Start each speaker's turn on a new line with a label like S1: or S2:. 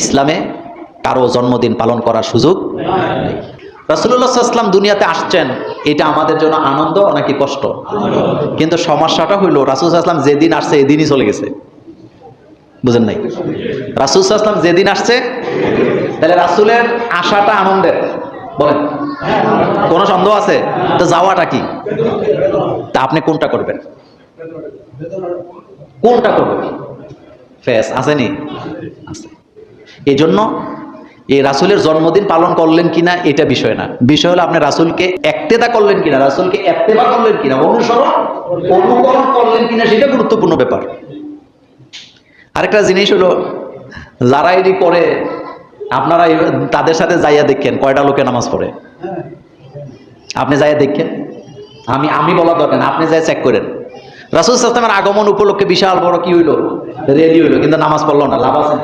S1: ইসলামে কারও জন্মদিন পালন করার সুযোগ রাসুল্লাহাম দুনিয়াতে আসছেন, এটা আমাদের জন্য আনন্দ নাকি কষ্ট? কিন্তু সমস্যাটা হইল রাসুলাম যেদিন আসছে, এদিনই চলে গেছে। বুঝেন নাই? রাসুলাম যেদিন আসছে, তাহলে রাসুলের আশাটা আনন্দের। বলেন, কোনো সন্দেহ আছে? তো যাওয়াটা কি? তা আপনি কোনটা করবেন? কোনটা করবেন? ফেস, আসেনি? আছে। এই জন্য এই রাসুলের জন্মদিন পালন করলেন কিনা এটা বিষয় না। বিষয় হলো আপনি রাসুলকে একতেদা করলেন কিনা, রাসুলকে একতেবা করলেন কিনা, অনুসরণ, অনুকরণ করলেন কিনা সেটা গুরুত্বপূর্ণ ব্যাপার। আরেকটা জিনিস হলো, যারা করে আপনারা তাদের সাথে যাইয়া দেখেন, কয়টা লোকে নামাজ পড়ে। আপনি যাইয়া দেখেন, আমি আমি বলা দরকার আপনি যাই চেক করেন। রাসুল সাল্লামের আগমন উপলক্ষে বিশাল বড় কি হইল? রেডি হইল, কিন্তু নামাজ পড়ল না, লাভ আছে?